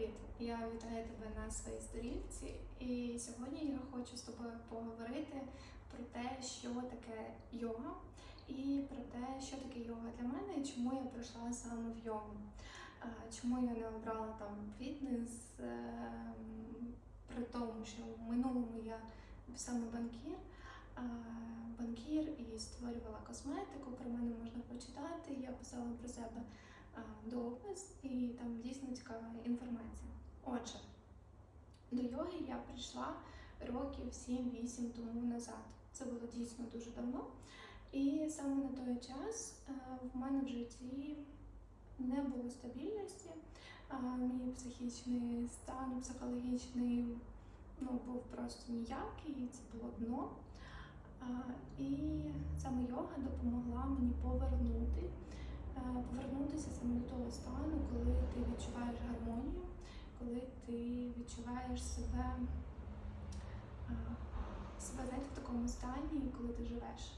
Привіт! Я вітаю тебе на своїй сторінці, і сьогодні я хочу з тобою поговорити про те, що таке йога, і про те, що таке йога для мене, і чому я прийшла саме в йогу. Чому я не обрала там фітнес, ем, при тому, що в минулому я саме банкір, банкір і створювала косметику. Про мене можна почитати. Я писала про себе а, допис, і там дійсно цікава інформація. Отже, до йоги я прийшла років 7-8 тому назад. Це було дійсно дуже давно. І саме на той час е, в мене в житті не було стабільності. Мій психічний стан, психологічний ну, був просто ніякий, це було дно. І саме йога допомогла мені повернути, е, повернутися саме до того стану, коли ти відчуваєш гармонію, коли ти відчуваєш себе, себе знаєте, в такому стані, коли ти живеш.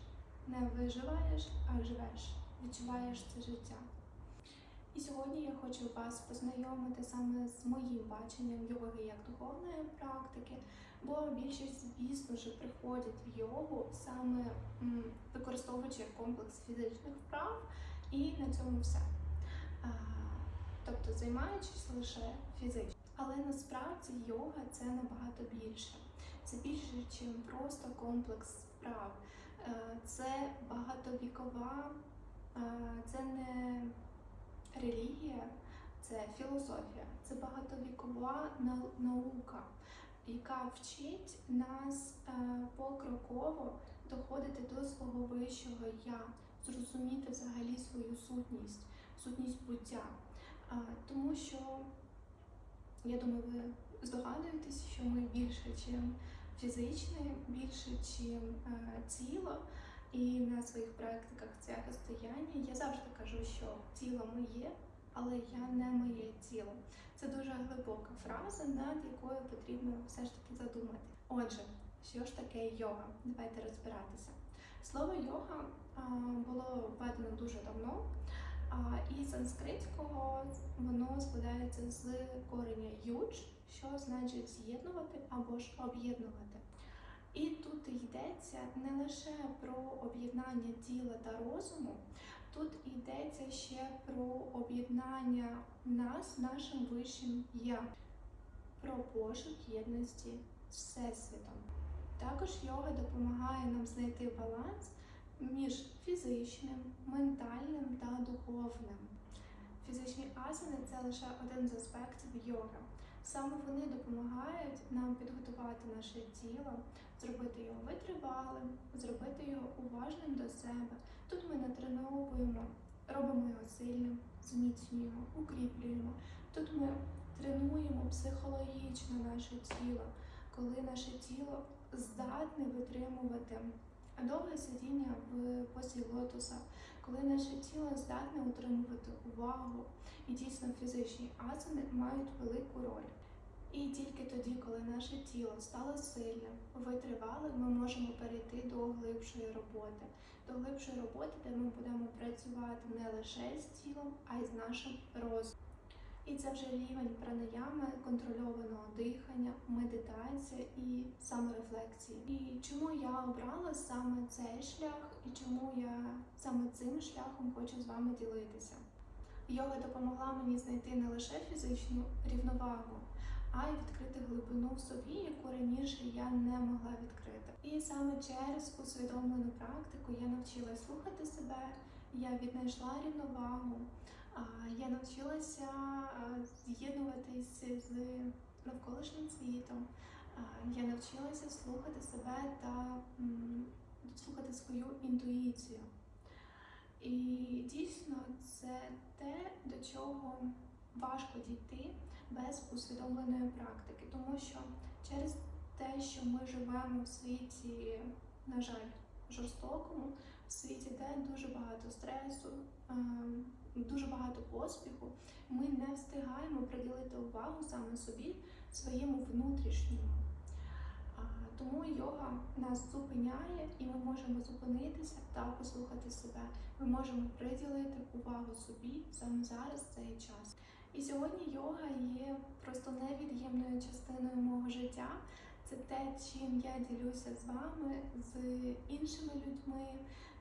Не виживаєш, а живеш, відчуваєш це життя. І сьогодні я хочу вас познайомити саме з моїм баченням йоги як духовної практики, бо більшість, звісно ж, приходять в йогу саме використовуючи комплекс фізичних вправ, і на цьому все. Тобто займаючись лише фізично. Але насправді йога це набагато більше. Це більше, ніж просто комплекс вправ. Е, Це багатовікова, е, це не релігія, це філософія, це багатовікова наука, яка вчить нас е, покроково доходити до свого вищого я, зрозуміти взагалі свою сутність, сутність буття. Тому що я думаю, ви здогадуєтесь, що ми більше, ніж фізичне, більше, ніж тіло. І на своїх практиках цього стояння я завжди кажу, що тіло моє, але я не моє тіло. Це дуже глибока фраза, над якою потрібно все ж таки задумати. Отже, що ж таке йога? Давайте розбиратися. Слово йога було введено дуже давно, і санскритського воно складається з кореня юдж, що значить з'єднувати або ж об'єднувати. І тут йдеться не лише про об'єднання тіла та розуму, тут йдеться ще про об'єднання нас, нашим вищим я, про пошук єдності з Всесвітом. Також йога допомагає нам знайти баланс між фізичним, ментальним та духовним. Фізичні асани це лише один з аспектів йоги. Саме вони допомагають нам підготувати наше тіло, зробити його витривалим, зробити його уважним до себе. Тут ми натреновуємо, робимо його сильним, зміцнюємо, укріплюємо. Тут ми тренуємо психологічно наше тіло, коли наше тіло здатне витримувати довге сидіння в позі лотоса, коли наше тіло здатне утримувати увагу, і дійсно фізичні асани мають велику роль. І тільки тоді, коли наше тіло стало сильним, витривалим, ми можемо перейти до глибшої роботи, до глибшої роботи, де ми будемо працювати не лише з тілом, а й з нашим розумом. І це вже рівень пранаями, контрольованого дихання, медитація і саморефлексії. І чому я обрала саме цей шлях, і чому я саме цим шляхом хочу з вами ділитися? Йога допомогла мені знайти не лише фізичну рівновагу, а й відкрити глибину в собі, яку раніше я не могла відкрити. І саме через усвідомлену практику я навчилась слухати себе, я віднайшла рівновагу, я навчилася а, з'єднуватись з навколишнім світом. Я навчилася слухати себе та слухати свою інтуїцію. І дійсно це те, до чого важко дійти без усвідомленої практики, тому що через те, що ми живемо в світі, на жаль, жорстокому, в світі, де дуже багато стресу, дуже багато поспіху, ми не встигаємо приділити увагу саме собі, своєму внутрішньому. Тому йога нас зупиняє, і ми можемо зупинитися та послухати себе. Ми можемо приділити увагу собі саме зараз цей час. І сьогодні йога є просто невід'ємною частиною мого життя. Це те, чим я ділюся з вами, з іншими людьми,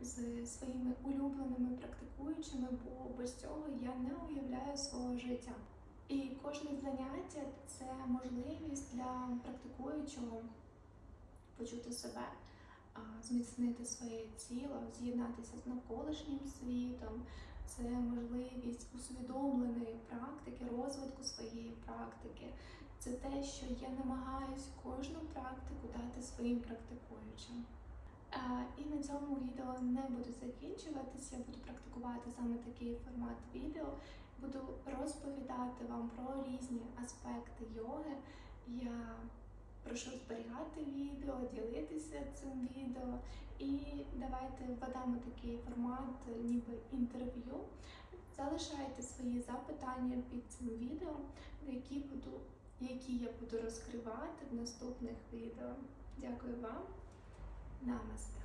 з своїми улюбленими практикуючими, бо без цього я не уявляю свого життя. І кожне заняття це можливість для практикуючого почути себе, зміцнити своє тіло, з'єднатися з навколишнім світом. Це можливість усвідомленої практики, розвитку своєї практики. Це те, що я намагаюсь кожну практику дати своїм практикуючим. І на цьому відео не буду закінчуватися, буду практикувати саме такий формат відео. Буду розповідати вам про різні аспекти йоги. Я прошу зберігати відео, ділитися цим відео. І давайте введемо такий формат, ніби інтерв'ю. Залишайте свої запитання під цим відео, які буду, які я буду розкривати в наступних відео. Дякую вам. నమస్తే.